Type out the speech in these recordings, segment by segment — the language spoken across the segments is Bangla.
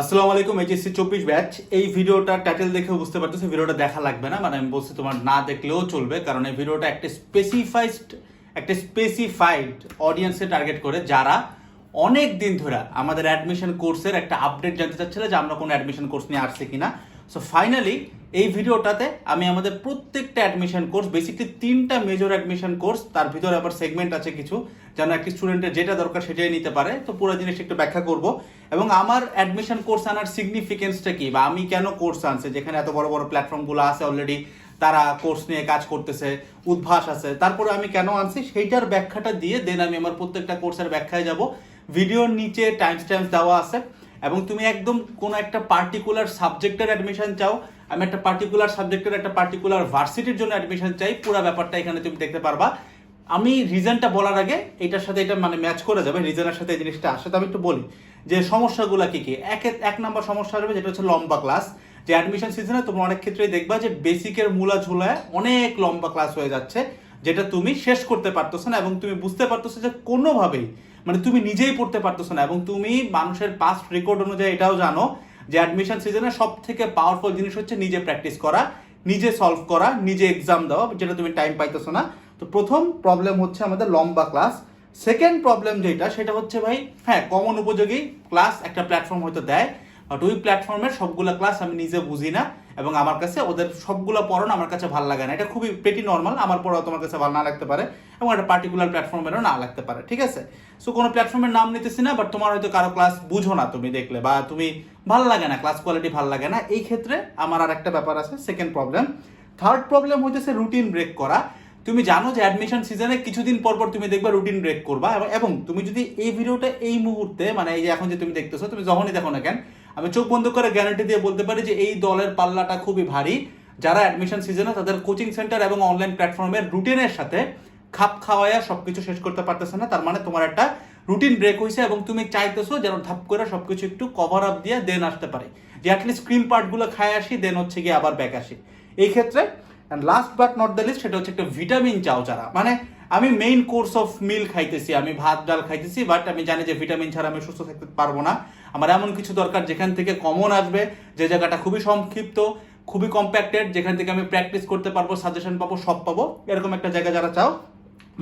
আসসালামু আলাইকুম, এইচএসসি চব্বিশ ব্যাচ। এই ভিডিওটা টাইটেল দেখে বুঝতে পারতেছি ভিডিওটা দেখা লাগবে না। মানে আমি বলছি তোমার না দেখলেও চলবে, কারণ এই ভিডিওটা একটা স্পেসিফাইড একটা স্পেসিফাইড অডিয়েন্সে টার্গেট করে যারা অনেক দিন ধরে আমাদের অ্যাডমিশন কোর্সের একটা আপডেট জানতে চাচ্ছিল যে আমরা কোনো অ্যাডমিশন কোর্স নিয়ে আসছি কিনা। সো ফাইনালি এই ভিডিওটাতে আমি আমাদের প্রত্যেকটা অ্যাডমিশন কোর্স বেসিকলি তিনটা মেজর অ্যাডমিশন কোর্স তার ভিতরে আবার সেগমেন্ট আছে কিছু, যেন একটি স্টুডেন্টের যেটা দরকার সেটাই নিতে পারে। তো পুরো জিনিসটা একটু ব্যাখ্যা করব। এবং আমার অ্যাডমিশন কোর্স আনার সিগনিফিকেন্সটা কি? বা আমি কেন কোর্স আনছি? যেখানে এত বড় বড় প্ল্যাটফর্মগুলো আছে অলরেডি তারা কোর্স নিয়ে কাজ করতেছে, উদ্ভাস আছে। তারপরে আমি কেন আনছি? সেইটার ব্যাখ্যাটা দিয়ে দেন আমি আমার প্রত্যেকটা কোর্সের ব্যাখ্যায় যাব। ভিডিওর নিচে টাইম টাইমস দেওয়া আছে। এবং তুমি একদম কোনো একটা পার্টিকুলার সাবজেক্টের অ্যাডমিশন চাও, আমি একটা পার্টিকুলার সাবজেক্টের একটা পার্টিকুলার ভার্সিটির জন্য অ্যাডমিশন চাই, পুরো ব্যাপারটা এখানে তুমি দেখতে পারবা। আমি রিজনটা বলার আগে এটার সাথে এটা মানে ম্যাচ করে যাবে রিজনের সাথে এই জিনিসটা আসে। তো আমি একটু বলি যে সমস্যাগুলো কি কি? এক এক নম্বর সমস্যা হবে যেটা হচ্ছে লম্বা ক্লাস যে অ্যাডমিশন সিজনে তোমরা অনেক ক্ষেত্রেই দেখবা যে বেসিকের মূলা ঝুলায় অনেক লম্বা ক্লাস হয়ে যাচ্ছে, যেটা তুমি শেষ করতে পারতেছো না এবং তুমি বুঝতে পারতেছো যে কোনোভাবেই মানে তুমি নিজেই পড়তে পারতেছো না, এবং তুমি মানুষের পাস্ট রেকর্ড অনুযায়ী এটাও জানো যে অ্যাডমিশন সিজনে সব থেকে পাওয়ারফুল জিনিস হচ্ছে নিজে প্র্যাকটিস করা, নিজে সলভ করা, নিজে এক্সাম দেওয়া, যেটা তুমি টাইম পাইতেছো না। তো প্রথম প্রবলেম হচ্ছে আমাদের লম্বা ক্লাস সেকেন্ড প্রবলেম যেটা, সেটা হচ্ছে ভাই হ্যাঁ কমন উপযোগী ক্লাস একটা প্ল্যাটফর্ম হয়তো দেয় বাট ওই প্ল্যাটফর্মের সবগুলো ক্লাস আমি নিজে বুঝি না। এবং আমার কাছে ওদের সবগুলো পড়ানো আমার কাছে ভালো লাগে না। এটা খুবই পেটি নর্মাল আমার পড়াও তোমার কাছে ভালো না লাগতে পারে এবং একটা পার্টিকুলার প্ল্যাটফর্মেরও না লাগতে পারে, ঠিক আছে? সো কোনো প্ল্যাটফর্মের নাম নিতেছি না বাট তোমার হয়তো কারও ক্লাস বুঝো না তুমি দেখলে বা তুমি ভালো লাগে না ক্লাস কোয়ালিটি ভালো লাগে না। এই ক্ষেত্রে আমার আর একটা ব্যাপার আছে সেকেন্ড প্রবলেম থার্ড প্রবলেম হইতেছে রুটিন ব্রেক করা। তুমি জানো যে অ্যাডমিশন সিজনে কিছুদিন পর পর তুমি দেখবা রুটিন ব্রেক করবা এবং তুমি যদি এই ভিডিওটা এই মুহূর্তে মানে এই যে এখন যে তুমি দেখতেছো, তুমি যখনই দেখো না কেন আমি চোখ বন্ধ করে গ্যারান্টি দিয়ে বলতে পারি যে এই দলের পাল্লাটা খুবই ভারী। যারা অ্যাডমিশন সিজনে তাদের কোচিং সেন্টার এবং অনলাইন প্ল্যাটফর্মের রুটিনের সাথে খাপ খাওয়ায়া সবকিছু শেষ করতে পারতেছে না। তার মানে তোমার একটা রুটিন ব্রেক হয়েছে এবং তুমি চাইতেছো যেন ধাপ করে সবকিছু একটু কভার আপ দিয়ে দেন আসতে পারে। যে অ্যাটলিস্ট স্ক্রিন পার্টগুলো খায় আসি দেন হচ্ছে গিয়ে আবার ব্যাক আসি। এই ক্ষেত্রে last but not the least সেটা হচ্ছে একটা ভিটামিন চাও যারা। মানে আমি মেইন কোর্স অফ মিল খাইতেছি, আমি ভাত, ডাল খাইতেছি বাট আমি জানি যে ভিটামিন ছাড়া আমি সুস্থ থাকতে পারব না। আমার এমন কিছু দরকার যেখান থেকে কমন আসবে, যে জায়গাটা খুবই সংক্ষিপ্ত, খুবই কম্প্যাক্টেড যেখান থেকে আমি প্র্যাকটিস করতে পারব সাজেশন পাবো, সব পাবো। এরকম একটা জায়গা যারা চাও,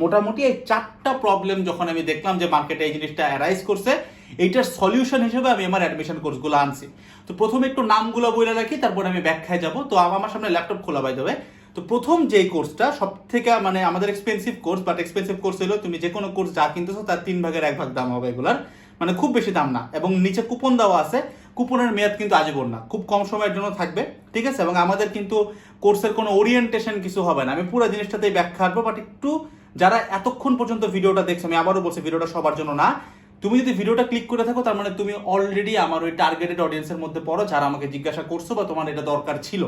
মোটামুটি এই চারটা প্রবলেম যখন আমি দেখলাম যে মার্কেটে এই জিনিসটা অ্যারাইজ করছে, এইটার সলিউশন হিসেবে আমি আমার অ্যাডমিশন কোর্সগুলো আনছি। তো প্রথমে একটু নামগুলো বলে রাখি, তারপরে আমি ব্যাখ্যায় যাব। তো আমার সামনে ল্যাপটপ খোলা পাই দেবে তো প্রথম যেই কোর্সটা সব থেকে মানে আমাদের expensive course but expensive course হলো তুমি যে কোনো কোর্স যা কিনতেছো, তার তিন ভাগের এক ভাগ দাম হবে এগুলার। মানে খুব বেশি দাম না। এবং নিচে কুপন দেওয়া আছে। কুপনের মেয়াদ কিন্তু আজীবন না। খুব কম সময়ের জন্য থাকবে, ঠিক আছে? এবং আমাদের কিন্তু কোর্সের কোনো ওরিয়েন্টেশন কিছু হবে না। আমি পুরো জিনিসটাতেই ব্যাখ্যা আসব বাট একটু যারা এতক্ষণ পর্যন্ত ভিডিওটা দেখছ, আমি আবারও বলছি, ভিডিওটা সবার জন্য না। তুমি যদি ভিডিওটা ক্লিক করে থাকো, তার মানে তুমি অলরেডি আমার ওই টার্গেটেড অডিয়েন্সের মধ্যে পড়ো, যারা আমাকে জিজ্ঞাসা করছ বা তোমার এটা দরকার ছিল।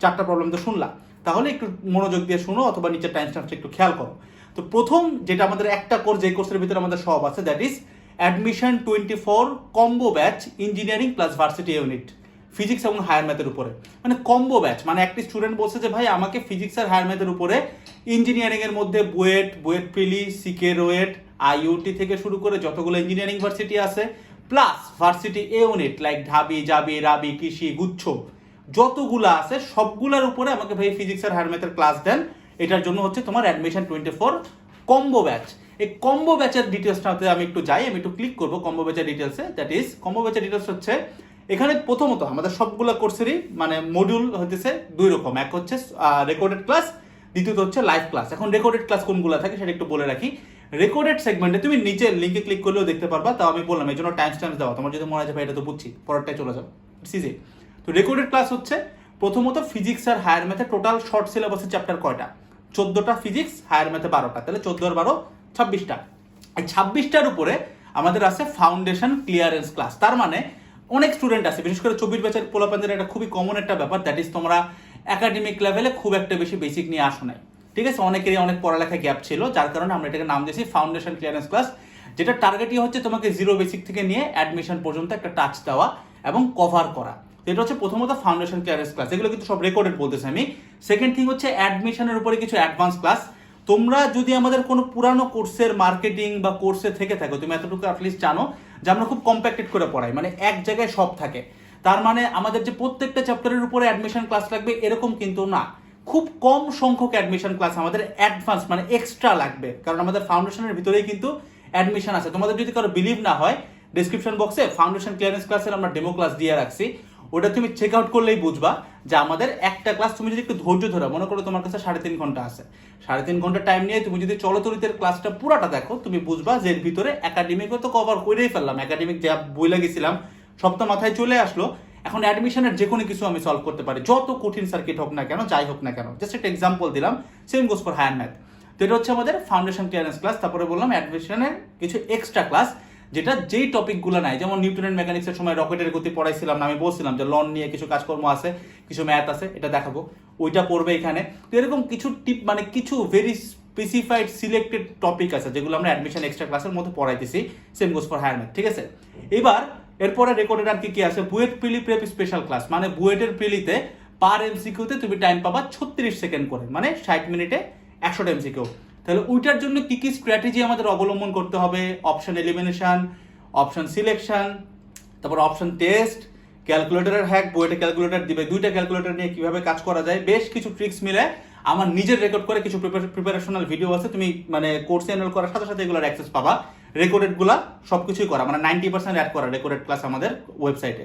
চারটা প্রবলেম তো শুনলা। তাহলে একটু মনোযোগ দিয়ে শুনো অথবা নিচের টাইম স্ট্যাম্পটা একটু খেয়াল করো। তো প্রথম যেটা আমাদের একটা কোর্স যে কোর্সের ভিতরে আমাদের সব আছে that is admission twenty four combo batch engineering plus varsity unit physics এবং হায়ার ম্যাথের উপরে। মানে কম্বো ব্যাচ মানে একটি স্টুডেন্ট বলছে যে, ভাই, আমাকে ফিজিক্স আর হায়ার ম্যাথের উপরে ইঞ্জিনিয়ারিং এর মধ্যে বুয়েট বুয়েট প্রিলি, সিকে রোয়েট, আইইউটি থেকে শুরু করে যতগুলো ইঞ্জিনিয়ারিং ভার্সিটি আছে plus varsity A unit like Dhabi, Jabi, Rabi, কৃষি, গুচ্ছ। যতগুলো আছে, সবগুলোর উপরে আমাকে ভাই ফিজিক্স আর ম্যাথের ক্লাস দেন। এটার জন্য হচ্ছে তোমার admission twenty four combo batch এই কম্বো ব্যাচের ডিটেলসটাতে আমি একটু যাই, আমি একটু ক্লিক করব কম্বো ব্যাচের ডিটেলসে দ্যাট ইজ কম্বো ব্যাচের ডিটেলস হচ্ছে, এখানে প্রথমত আমাদের সবগুলো কোর্সেরই মানে মডিউল হতেছে দুই রকম। এক হচ্ছে রেকর্ডেড ক্লাস দ্বিতীয়ত হচ্ছে লাইভ ক্লাস এখন রেকর্ডেড ক্লাস কোনগুলো থাকে সেটা একটু বলে রাখি। রেকর্ডেড সেগমেন্টে তুমি নিচে লিঙ্কে ক্লিক করলেও দেখতে পারবা, তাও আমি বললাম এই জন্য টাইম স্ট্যাম্প দেওয়া। তোমার যদি মনে হয় ভাই এটা তো বুঝছি পরেরটাই চলে যাও। সিজে তো রেকর্ডেড ক্লাস হচ্ছে প্রথমত ফিজিক্স আর হায়ার ম্যাথে টোটাল শর্ট সিলেবাসের চ্যাপ্টার কয়টা? চোদ্দোটা ফিজিক্স হায়ার ম্যাথে বারোটা। তাহলে চোদ্দ আর বারো, ছাব্বিশটা। এই ছাব্বিশটার উপরে আমাদের আছে ফাউন্ডেশন ক্লিয়ারেন্স ক্লাস তার মানে অনেক স্টুডেন্ট আছে, বিশেষ করে চব্বিশ বছর পোলাপানদের একটা খুবই কমন একটা ব্যাপার দ্যাট ইজ তোমরা একাডেমিক লেভেলে খুব একটা বেশি বেসিক নিয়ে আসো নাই। ঠিক আছে? অনেকেরই অনেক পড়ালেখা গ্যাপ ছিল, যার কারণে আমরা এটাকে নাম দিয়েছি ফাউন্ডেশন ক্লিয়ারেন্স ক্লাস যেটা টার্গেটই হচ্ছে তোমাকে জিরো বেসিক থেকে নিয়ে অ্যাডমিশন পর্যন্ত একটা টাচ দেওয়া এবং কভার করা। এটা হচ্ছে প্রথমত ফাউন্ডেশন ক্লিয়ারেন্স ক্লাস এগুলো কিন্তু সব রেকর্ডেড বলতেছি আমি। সেকেন্ড থিং হচ্ছে অ্যাডমিশনের উপরে কিছু অ্যাডভান্স ক্লাস তোমরা যদি আমাদের কোনো পুরানো কোর্সের মার্কেটিং বা কোর্সে থেকে থাকো, তুমি এতটুকু অ্যাটলিস্ট জানো যে আমরা খুব কম্প্যাক্টেড করে পড়াই মানে এক জায়গায় সব থাকে। তার মানে আমাদের যে প্রত্যেকটা চ্যাপ্টারের উপরে অ্যাডমিশন ক্লাস লাগবে এরকম কিন্তু না। খুব কম সংখ্যক অ্যাডমিশন ক্লাস আমাদের অ্যাডভান্স মানে এক্সট্রা লাগবে। কারণ আমাদের ফাউন্ডেশনের ভিতরেই কিন্তু অ্যাডমিশন আছে। তোমাদের যদি কারও বিলিভ না হয় ডিসক্রিপশন বক্সে ফাউন্ডেশন ক্লিয়ারেন্স ক্লাসের আমরা ডেমো ক্লাস দিয়ে রাখছি। ওটা তুমি চেক আউট করলেই বুঝবা যে আমাদের একটা ক্লাস তুমি যদি একটু ধৈর্য ধরো, মনে করো তোমার কাছে সাড়ে তিন ঘণ্টা আছে। সাড়ে তিন ঘণ্টা টাইম নিয়ে তুমি যদি চলতরিতের ক্লাসটা পুরাটা দেখো, তুমি বুঝবা যে এর ভিতরে একাডেমিকও তো কভার করেই ফেললাম। একাডেমিক যা বই লাগিয়েছিলাম সব তো মাথায় চলে আসলো। এখন অ্যাডমিশনের যে কোনো কিছু আমি সলভ করতে পারি। যত কঠিন সার্কিট হোক না কেন, যাই হোক না কেন জাস্ট একটা এক্সাম্পল দিলাম same goes for higher math তো এটা হচ্ছে আমাদের ফাউন্ডেশন ক্লিয়ারেন্স ক্লাস তারপরে বললাম অ্যাডমিশনের কিছু এক্সট্রা ক্লাস যেটা যেই টপিকগুলো নাই, যেমন নিউটনের মেকানিক্সের সময় রকেটের গতি পড়াইছিলাম না, আমি বলছিলাম যে লন নিয়ে কিছু কাজকর্ম আছে, কিছু ম্যাথ আছে, এটা দেখাবো। ওইটা পড়বে এখানে। তো এরকম কিছু টিপ মানে কিছু ভেরি স্পেসিফাইড সিলেক্টেড টপিক আছে, যেগুলো আমরা অ্যাডমিশন এক্সট্রা ক্লাসের মধ্যে পড়াইতেছি same goes for higher math ঠিক আছে? এবার, এরপরে রেকর্ডেড আর কি কি আছে? বুয়েট প্রিলি প্রেপ স্পেশাল ক্লাস মানে বুয়েটের প্রিলিতে পার এমসিকিউতে তুমি টাইম পাবা ছত্রিশ সেকেন্ড করে মানে ষাট মিনিটে একশোটা এমসিকিউ তাহলে ওইটার জন্য কি কি স্ট্র্যাটেজি আমাদের অবলম্বন করতে হবে? অপশন এলিমিনেশন অপশন সিলেকশন তারপর অপশন টেস্ট ক্যালকুলেটরের হ্যাক বইটা ক্যালকুলেটর দিবে, দুইটা ক্যালকুলেটর নিয়ে কীভাবে কাজ করা যায়, বেশ কিছু ট্রিক্স মিলে আমার নিজের রেকর্ড করে কিছু প্রিপারেশনাল ভিডিও আছে, তুমি মানে কোর্স এনরোল করার সাথে সাথে এগুলোর অ্যাক্সেস পাবা। রেকর্ডেডগুলা সবকিছুই করা মানে নাইনটি পার্সেন্ট অ্যাড করা রেকর্ডেড ক্লাস আমাদের ওয়েবসাইটে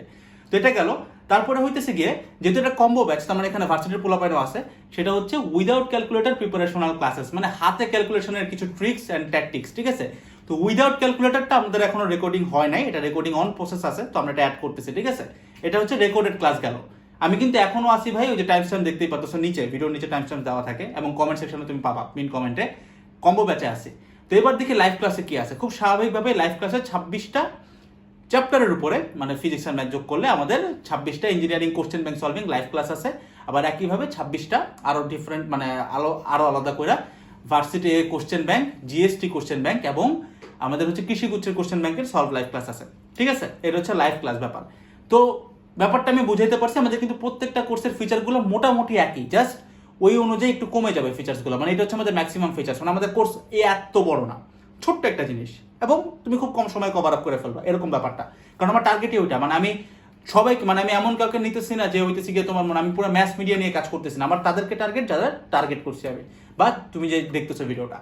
তো এটা গেল। তারপরে হইতেছে গিয়ে, যেহেতু এটা কম্বো ব্যাচ তার মানে এখানে ভার্সিটির পোলাপাইনও আছে, সেটা হচ্ছে উইদাউট ক্যালকুলেটর প্রিপারেশনাল ক্লাসেস মানে হাতে ক্যালকুলেশনের কিছু ট্রিক্স অ্যান্ড ট্যাকটিক্স ঠিক আছে? তো উইদাউট ক্যালকুলেটরটা আমাদের এখনও রেকর্ডিং হয় নাই, এটা রেকর্ডিং অন প্রসেস আছে, তো আমরা এটা অ্যাড করতেছি, ঠিক আছে? এটা হচ্ছে রেকর্ডেড ক্লাস গেল। আমি কিন্তু এখনও আসি ভাই, ওই যে টাইম স্ট্যাম্প দেখতেই পাচ্ছ, নিচে ভিডিওর নিচে টাইম স্ট্যাম্প দেওয়া থাকে, এবং কমেন্ট সেকশনে তুমি পাবা পিন কমেন্টে কম্বো ব্যাচে আছে। তো এবার দেখি লাইভ ক্লাসে কি আছে? খুব স্বাভাবিকভাবে লাইভ ক্লাসে ছাব্বিশটা চ্যাপ্টারের উপরে মানে ফিজিক্স অ্যান্ড ম্যাথ যোগ করলে আমাদের ছাব্বিশটা engineering question bank solving live class আছে। আবার একইভাবে ছাব্বিশটা আরও ডিফারেন্ট মানে আলো আরও আলাদা করে varsity question bank GST question bank এবং আমাদের হচ্ছে কৃষিগুচ্ছের কোশ্চেন ব্যাংকের সলভ লাইভ ক্লাস আছে। ঠিক আছে? এটা হচ্ছে লাইভ ক্লাস ব্যাপার। তো ব্যাপারটা আমি বুঝাইতে পারছি, আমাদের কিন্তু প্রত্যেকটা কোর্সের ফিচারগুলো মোটামুটি একই জাস্ট ওই অনুযায়ী একটু কমে যাবে ফিচার্সগুলো মানে এটা হচ্ছে আমাদের ম্যাক্সিমাম ফিচার্স মানে আমাদের কোর্স এত বড় না। ছোট্ট একটা জিনিস। এবং তুমি খুব কম সময় কভার আপ করে ফেলবা, এরকম ব্যাপারটা। কারণ আমার টার্গেটই ওইটা। মানে আমি সবাইকে মানে আমি এমন কাউকে নিতেছি না যে হইতেছি গিয়ে তোমার মানে আমি পুরো ম্যাস মিডিয়া নিয়ে কাজ করতেছি না। আমার তাদেরকে টার্গেট যাদের টার্গেট করছি আমি। বা তুমি যে দেখতেছো ভিডিওটা।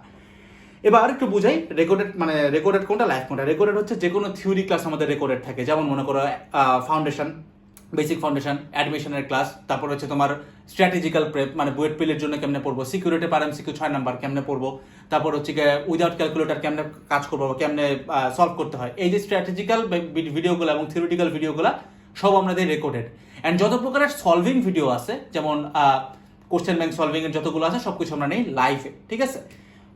এবার একটু বুঝাই রেকর্ডেড মানে রেকর্ডেড কোনটা লাইভ কোনটা? রেকর্ডেড হচ্ছে যে কোনো থিওরি ক্লাস আমাদের রেকর্ডেড থাকে। যেমন মনে করো ফাউন্ডেশন বেসিক ফাউন্ডেশন অ্যাডমিশনের ক্লাস তারপর হচ্ছে তোমার স্ট্র্যাটেজিক্যাল প্রেপ মানে বুয়েট পিলের জন্য কেমনে পড়ব সিকিউরিটি পার এমসিকিউ ছয় নাম্বার কেমনে পড়ব, তারপর হচ্ছে উইদাউট ক্যালকুলেটার কেমনে কাজ করব, কেমনে সলভ করতে হয়, এই যে স্ট্র্যাটেজিক্যাল ভিডিওগুলো এবং থিওরিটিক্যাল ভিডিওগুলো সব আমাদের রেকর্ডেড অ্যান্ড যত প্রকারের সলভিং ভিডিও আছে, যেমন কোশ্চেন ব্যাংক সলভিং এর যতগুলো আছে, সবকিছু আমরা নেই লাইভে ঠিক আছে?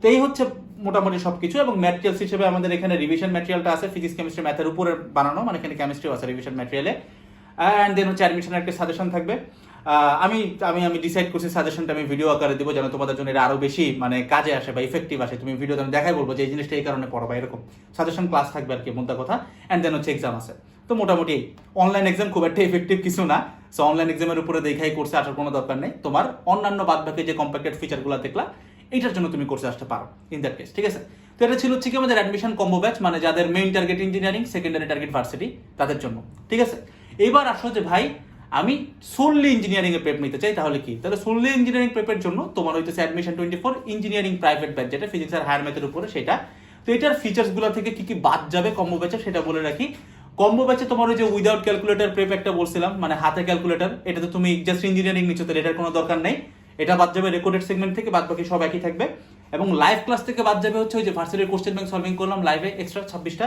তো এই হচ্ছে মোটামুটি সব কিছু এবং ম্যাটেরিয়ালস হিসেবে আমাদের এখানে রিভিশন ম্যাটেরিয়ালটা আছে ফিজিক্স কেমিস্ট্রি ম্যাথের উপরে বানানো মানে এখানে কেমিস্ট্রিও আছে রিভিশন ম্যাটেরিয়ালে অ্যান্ড দেন হচ্ছে অ্যাডমিশনের একটা সাজেশন থাকবে। আমি আমি আমি ডিসাইড করছি সাজেশনটা আমি ভিডিও আকারে দিব যেন তোমাদের জন্য এটা আরও বেশি মানে কাজে আসে বা ইফেক্টিভ আসে। তুমি ভিডিও আমি দেখাই বলব যে এই জিনিসটা এই কারণে পড়ো বা এরকম। সাজেশন ক্লাস থাকবে আর কি মোদ্দা কথা। অ্যান্ড দেন হচ্ছে এক্সাম আছে। তো মোটামুটি অনলাইন এক্সাম খুব একটা ইফেক্টিভ কিছু না। সো অনলাইন এক্সামের উপরে দেখাই কোর্সে আসার কোনো দরকার নেই। তোমার অন্যান্য বাদ বাকি যে কম্প্যাক্টেড ফিচারগুলো দেখলা এইটার জন্য তুমি কোর্সে আসতে পারো ইন দ্যাট কেস ঠিক আছে? তো এটা ছিল হচ্ছে কি আমাদের অ্যাডমিশন কম্বো ব্যাচ মানে যাদের main target engineering secondary target varsity তাদের জন্য, ঠিক আছে? এইবার আসো যে ভাই, আমি সোললি ইঞ্জিনিয়ারিং এ প্রেপ নিতে চাই, তাহলে কি? তাহলে সোললি ইঞ্জিনিয়ারিং প্রেপের জন্য তোমার হইতেছে admission twenty four engineering private batch যেটা ফিজিক্স আর হায়ার ম্যাথের উপরে সেটা। তো এটার ফিচার্সগুলো থেকে কি কি বাদ যাবে কম্বো ব্যাচে সেটা বলে রাখি। কম্বো ব্যাচে তোমার ওই যে উইদাউট ক্যালকুলেটর প্রেপ একটা বলছিলাম মানে হাতে ক্যালকুলেটর এটা তো তুমি জাস্ট ইঞ্জিনিয়ারিং নিচ্ছ, তাহলে এটার কোনো দরকার নেই। এটা বাদ যাবে রেকর্ডেড সেগমেন্ট থেকে, বাদ বাকি সব একই থাকবে। এবং লাইভ ক্লাস থেকে বাদ যাবে হচ্ছে ওই যে ভার্সিটির কোশ্চেন ব্যাংক সলভিং করলাম লাইভে এক্সট্রা ছাব্বিশটা।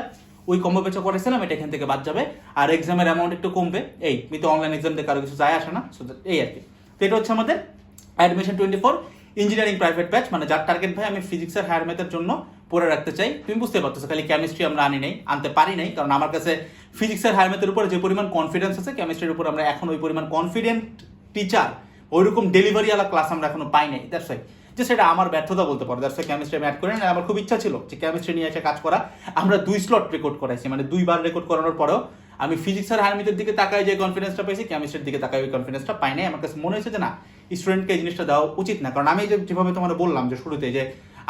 ওই কম্বো বেচা করেছিলাম এটা এখান থেকে বাদ যাবে। আর এক্সামের অ্যামাউন্ট একটু কমবে। এই কিন্তু অনলাইন এক্সাম দিয়ে কারও কিছু যায় আসে না এই আর কি। তো এটা হচ্ছে আমাদের admission twenty four engineering private batch মানে যার টার্গেট ভাই আমি ফিজিক্সের হায়ার ম্যাথের জন্য পড়ে রাখতে চাই। তুমি বুঝতে পারতেছো, খালি কেমিস্ট্রি আমরা আনি নাই, আনতে পারি নাই, কারণ আমার কাছে ফিজিক্সের হায়ার ম্যাথের উপরে যে পরিমাণ কনফিডেন্স আছে কেমিস্ট্রির উপর আমরা এখন ওই পরিমাণ কনফিডেন্ট টিচার ওইরকম ডেলিভারি আলা ক্লাস আমরা এখনও পাই নাই দ্যাটস রাইট যে সেটা আমার ব্যর্থতা বলতে পারো দ্যাটস কেমিস্ট্রি আমি অ্যাড করে না। আমার খুব ইচ্ছা ছিল যে কেমিস্ট্রি নিয়ে এসে কাজ করা। আমরা দুই স্লট রেকর্ড করাইছি মানে দুইবার রেকর্ড করানোর পরেও। আমি ফিজিক্স আর হায়ার দিকে তাকাই যে কনফিডেন্সটা পাইছি কেমিস্ট্রির দিকে তাকাই ওই কনফিডেন্সটা পাই নাই। আমার কাছে মনে হয়েছে যে না স্টুডেন্টকে এই জিনিসটা দেওয়া উচিত না। কারণ আমি যেভাবে তোমার বললাম যে শুরুতে যে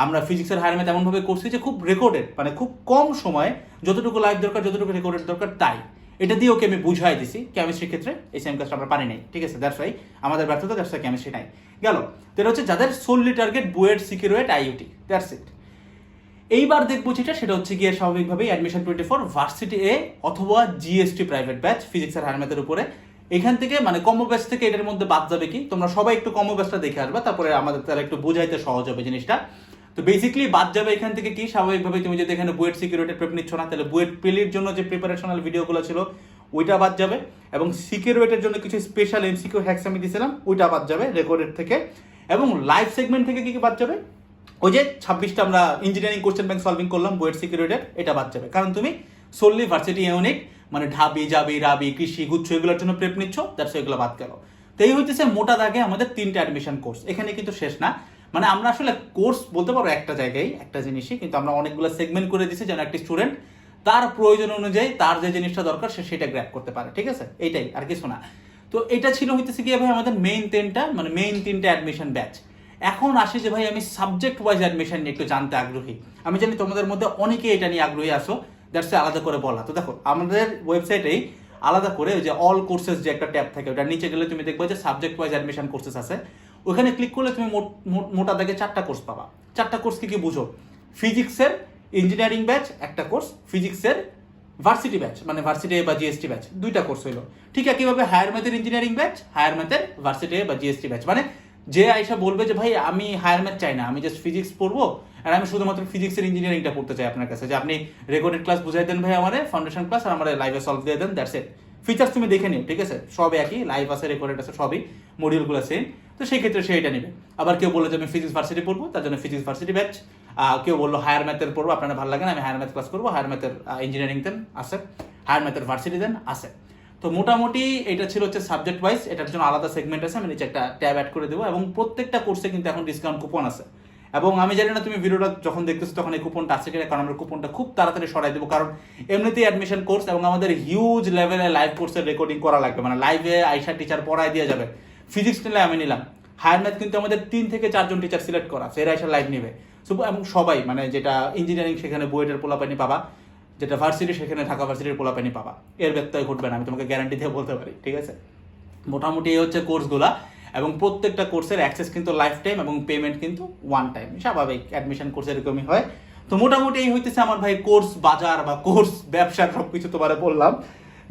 আমরা ফিজিক্সের হায়ার ম্যাথ এমনভাবে করছি যে খুব রেকর্ডেড মানে খুব কম সময়ে যতটুকু লাইভ দরকার, যতটুকু রেকর্ডেড দরকার, তাই। এটা দিয়ে ওকে আমি বুঝাই দিছি কেমিস্ট্রির ক্ষেত্রে? এই সেম কাজটা আমরা পারি নাই। ঠিক আছে দ্যাটস ওয়াই আমাদের ব্যর্থতা দ্যাটস কেমিস্ট্রি নাই। গেল। তো হচ্ছে যাদের সোললি টার্গেট বুয়েট সিকিউরেট আইইউটি দ্যাটস ইট এইবার দেখব যেটা, সেটা হচ্ছে গিয়ে স্বাভাবিকভাবেই admission twenty four varsity A অথবা জিএসটি প্রাইভেট ব্যাচ ফিজিক্স আর হারম্যাথের উপরে। এখান থেকে মানে কমো ব্যাচ থেকে এটার মধ্যে বাদ যাবে কি? তোমরা সবাই একটু কমো ব্যাচটা দেখে আসবে, তারপরে আমাদের তাহলে একটু বোঝাইতে সহজ হবে জিনিসটা। তো বেসিক্যালি বাদ যাবে এখান থেকে কি? স্বাভাবিকভাবে তুমি যদি এখানে বুয়েট সিকিউরিটি প্রেপ নিচ্ছ না, তাহলে বুয়েট পেলির জন্য যে প্রিপারেশনাল ভিডিওগুলো ছিল, ওইটা বাদ যাবে। এবং সিকিউরিটির জন্য কিছু স্পেশাল এমসিকিউ হ্যাক্স আমি দিয়েছিলাম, ওইটা বাদ যাবে রেকর্ডের থেকে। এবং লাইভ সেগমেন্ট থেকে কি কি বাদ যাবে? ওই যে ছাব্বিশটা আমরা ইঞ্জিনিয়ারিং কোশ্চেন ব্যাংক সলভিং করলাম, বুয়েট সিকিউরিটির এটা বাদ যাবে। কারণ তুমি সোললি ভার্সিটি ইউনিট মানে ঢাবি, জাবি, রাবি, কৃষি, গুচ্ছ, এগুলোর জন্য প্রেপ নিচ্ছ দ্যাটস এগুলো বাদ গেল। তো এই হচ্ছে মোটা দাগে আমাদের তিনটে অ্যাডমিশন কোর্স এখানে কিন্তু শেষ না। মানে আমরা আসলে কোর্স বলতে পারো একটা জায়গায় একটা জিনিসই, কিন্তু আমরা অনেকগুলো সেগমেন্ট করে দিচ্ছি যেন একটি স্টুডেন্ট তার প্রয়োজন অনুযায়ী তার যে জিনিসটা দরকার সে সেটা গ্র্যাপ করতে পারে, ঠিক আছে? এইটাই আর কিছু না। তো এটা ছিল হইতেছে কি ভাই আমাদের মেইন তিনটা মানে মেইন তিনটা অ্যাডমিশন ব্যাচ এখন আসি যে ভাই আমি সাবজেক্ট ওয়াইজ অ্যাডমিশন নিয়ে একটু জানতে আগ্রহী। আমি জানি তোমাদের মধ্যে অনেকে এটা নিয়ে আগ্রহী আসো দ্যাটস আলাদা করে বলা। তো দেখো, আমাদের ওয়েবসাইটেই আলাদা করে যে অল কোর্সেস যে একটা ট্যাব থাকে ওটা নিচে গেলে তুমি দেখবে যে সাবজেক্ট ওয়াইজ অ্যাডমিশন কোর্সেস আছে। ওখানে ক্লিক করলে তুমি মোট- দাগে চারটা কোর্স পাবা। চারটা কোর্স কি কি বুঝো? ফিজিক্সের ইঞ্জিনিয়ারিং ব্যাচ একটা কোর্স ফিজিক্সের ভার্সিটি ব্যাচ মানে ভার্সিটি বা জিএসটি ব্যাচ দুইটা কোর্স হইল। ঠিক একইভাবে হায়ার ম্যাথের ইঞ্জিনিয়ারিং ব্যাচ হায়ার ম্যাথের ভার্সিটি বা জিএসটি ব্যাচ মানে যে আইসা বলবে যে, ভাই, আমি হায়ার ম্যাথ চাই না, আমি জাস্ট ফিজিক্স পড়ব আর আমি শুধুমাত্র ফিজিক্সের ইঞ্জিনিয়ারিংটা পড়তে চাই আপনার কাছে। যে আপনি রেকর্ডেড ক্লাস বুঝাই দেন ভাই আমারে ফাউন্ডেশন ক্লাস আর আমার লাইভে সলভ দিয়ে দেন দ্যাটস ইট ফিচার্স তুমি দেখে নিও, ঠিক আছে? সব একই লাইভ আছে রেকর্ডেড আছে, সবই মডিউলগুলো সেম তো সেই ক্ষেত্রে সে এটা নেবে। আবার কেউ বলল যে আমি ফিজিক্স ভার্সিটি পড়ব, তার জন্য ফিজিক্স ভার্সিটি ব্যাচ কেউ বলল হায়ার ম্যাথের পড়ব, আপনার ভালো লাগে না, আমি হায়ার ম্যাথ ক্লাস করব হায়ার ম্যাথের ইঞ্জিনিয়ারিং দেন আছে হায়ার ম্যাথের ভার্সিটি দেন আছে তো মোটামুটি এটা ছিল হচ্ছে সাবজেক্ট ওয়াইজ এটার জন্য আলাদা সেগমেন্ট আছে, আমি নিচে একটা ট্যাব অ্যাড করে দেবো, এবং প্রত্যেকটা কোর্সে কিন্তু এখন ডিসকাউন্ট কুপন আছে। এবং আমি জানি না তুমি ভিডিওটা যখন দেখতেছো তখন এই কুপনটা আছে কিনা, কারণ আমরা কুপনটা খুব তাড়াতাড়ি সরাই দেবো, কারণ এমনিতেই অ্যাডমিশন কোর্স এবং আমাদের হিউজ লেভেলে লাইভ কোর্সের রেকর্ডিং করা লাগবে। মানে লাইভে আইসা টিচার পড়ায় দিয়ে যাবে। ফিজিক্স নিলে আমি নিলাম। হায়ার ম্যাথ কিন্তু আমাদের তিন থেকে চারজন টিচার সিলেক্ট করা সেরা আইসা লাইভ নেবে। So, এবং সবাই মানে যেটা ইঞ্জিনিয়ারিং সেখানে বুয়েটের পোলাপানি পাবা যেটা ভার্সিটি সেখানে ঢাকা ভার্সিটির পোলাপানি পাবা। এর ব্যত্যয় ঘটবে না আমি তোমাকে গ্যারান্টি দিয়ে বলতে পারি ঠিক আছে? মোটামুটি এই হচ্ছে কোর্সগুলা এবং প্রত্যেকটা কোর্সের অ্যাক্সেস কিন্তু লাইফ টাইম এবং পেমেন্ট কিন্তু ওয়ান টাইম স্বাভাবিক অ্যাডমিশন কোর্স এরকমই হয়। তো মোটামুটি এই হইতেছে আমার ভাই কোর্স বাজার বা কোর্স ব্যবসার সব কিছু তোমার বললাম।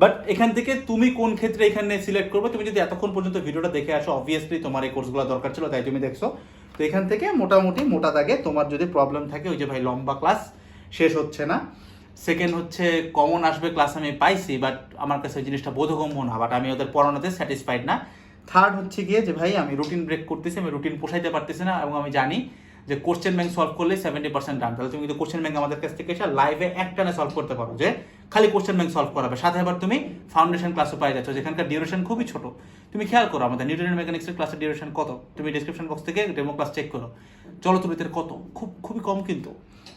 বাট এখান থেকে তুমি কোন ক্ষেত্রে এখানে সিলেক্ট করবে? তুমি যদি এতক্ষণ পর্যন্ত ভিডিওটা দেখে আসো অবভিয়াসলি তোমার এই কোর্সগুলো দরকার ছিল, তাই তুমি দেখছ। তো এখান থেকে মোটামুটি মোটা দাগে তোমার যদি প্রবলেম থাকে, ওই যে ভাই লম্বা ক্লাস শেষ হচ্ছে না। সেকেন্ড হচ্ছে কমন আসবে ক্লাস আমি পাইছি বাট আমার কাছে ওই জিনিসটা বোধগম্য না বাট আমি ওদের পড়ানোতে স্যাটিসফাইড না। থার্ড হচ্ছে গিয়ে যে ভাই, আমি রুটিন ব্রেক করতেছি, আমি রুটিন পোষাইতে পারতেছি না, এবং আমি জানি যে কোশ্চেন ব্যাংক সলভ করলে সেভেন্টি পার্সেন্ট ডান তাহলে তুমি কিন্তু কোশ্চেন ব্যাংক আমাদের কাছ থেকে এসে লাইভে একটানে সলভ করতে পারো যে খালি কোশ্চেন ব্যাংক সলভ করাবে। সাথে আবার তুমি ফাউন্ডেশন ক্লাসও পাই যাচ্ছ, যেখানকার ডিউরেশন খুবই ছোট। তুমি খেয়াল করো, আমাদের নিউটনের মেকানিক্সের ক্লাসের ডিউরেশন কত? তুমি ডিসক্রিপশন বক্স থেকে ডেমো ক্লাস চেক করো। চলচ্চিত্রের কত? খুব, খুবই কম কিন্তু।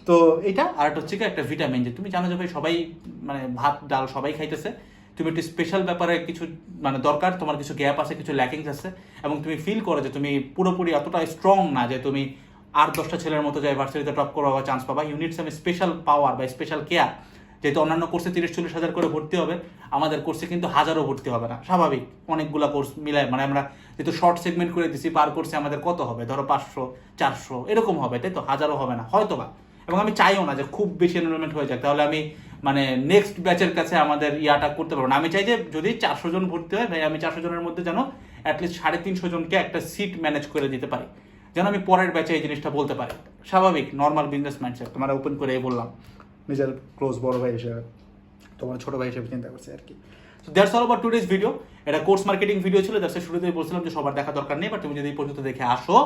তো এটা আর একটা হচ্ছে কি, একটা ভিটামিন যে তুমি জানো যে ভাই সবাই মানে ভাত, ডাল সবাই খাইতেছে। তুমি একটু স্পেশাল ব্যাপারে কিছু মানে দরকার, তোমার কিছু গ্যাপ আছে, কিছু ল্যাকিংস আছে। এবং তুমি ফিল করো যে তুমি পুরোপুরি অতটা স্ট্রং না, যে তুমি আর দশটা ছেলের মতো যাই ভার্সিটিতে টপ করো বা চান্স পাবা। ইউনিট সাম স্পেশাল পাওয়ার বা স্পেশাল কেয়ার যেহেতু অন্যান্য কোর্সে তিরিশ চল্লিশ হাজার করে ভর্তি হবে, আমাদের কোর্সে কিন্তু হাজারও ভর্তি হবে না। স্বাভাবিক, অনেকগুলা কোর্স মিলায় মানে আমরা যেহেতু শর্ট সেগমেন্ট করে দিছি পার কোর্সে আমাদের কত হবে? ধরো পাঁচশো, চারশো, এরকম হবে, তাই তো? হাজারও হবে না হয়তো বা এবং আমি চাইও না যে খুব বেশি এনরোলমেন্ট হয়ে যাক, তাহলে আমি মানে নেক্সট ব্যাচের কাছে আমাদের ইয়াটা করতে পারব না। আমি চাই যে যদি চারশো জন ভর্তি হয়, ভাই, আমি চারশো জনের মধ্যে যেন অ্যাটলিস্ট সাড়ে তিনশো জনকে একটা সিট ম্যানেজ করে দিতে পারি। যেন আমি পরের ব্যাচে এই জিনিসটা বলতে পারি। স্বাভাবিক নর্মাল বিজনেস মাইন্ডসেট তোমার ওপেন করে বললাম। নিজের ক্লোজ বড় ভাই হিসেবে, তোমার ছোট ভাই হিসেবে চিন্তা করছি আর কি that's all about today's video এটা কোর্স মার্কেটিং ভিডিও ছিল দ্যাটস শুরুতেই বলছিলাম যে সবার দেখা দরকার নেই বাট তুমি যদি এই পর্যন্ত দেখে আসো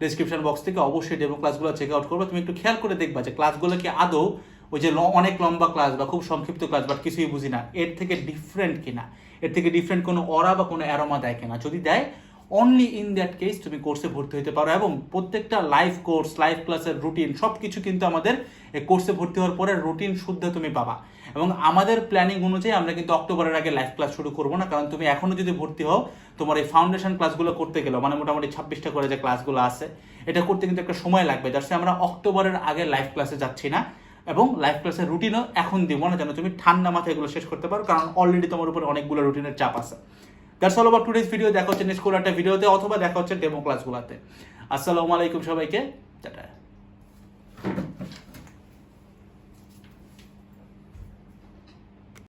ডিসক্রিপশন বক্স থেকে অবশ্যই ডেমো ক্লাসগুলো চেক আউট করবে। তুমি একটু খেয়াল করে দেখবা যে ক্লাসগুলো কি আদৌ ওই যে অনেক লম্বা ক্লাস বা খুব সংক্ষিপ্ত ক্লাস বাট কিছুই বুঝি না। এর থেকে ডিফারেন্ট কিনা? এর থেকে ডিফারেন্ট কোনো অরা বা কোনো অ্যারোমা দেয় কিনা? যদি দেয় অনলি ইন দ্যাট কেস তুমি কোর্সে ভর্তি হতে পারো এবং প্রত্যেকটা লাইভ কোর্স লাইভ ক্লাসের রুটিন সব কিছু কিন্তু আমাদের কোর্সে ভর্তি হওয়ার পরে রুটিন শুদ্ধ তুমি পাবা। এবং আমাদের প্ল্যানিং অনুযায়ী আমরা কিন্তু অক্টোবরের আগে লাইভ ক্লাস শুরু করব না, কারণ তুমি এখনও যদি ভর্তি হও, তোমার এই ফাউন্ডেশন ক্লাসগুলো করতে গেলে মানে মোটামুটি ছাব্বিশটা করে যে ক্লাসগুলো আছে, এটা করতে কিন্তু একটা সময় লাগবে। যার আমরা অক্টোবরের আগে লাইভ ক্লাসে যাচ্ছি না এবং লাইভ ক্লাসের রুটিনও এখন দিব না, যেন তুমি ঠান্ডা মাথায় এগুলো শেষ করতে পারো, কারণ অলরেডি তোমার উপর অনেকগুলো রুটিনের চাপ আছে। That's all over today's video দেখা হচ্ছে নেক্সট কোনো একটা ভিডিওতে অথবা দেখা হচ্ছে ডেমো ক্লাসগুলোতে আসসালামু আলাইকুম সবাইকে। টাটা।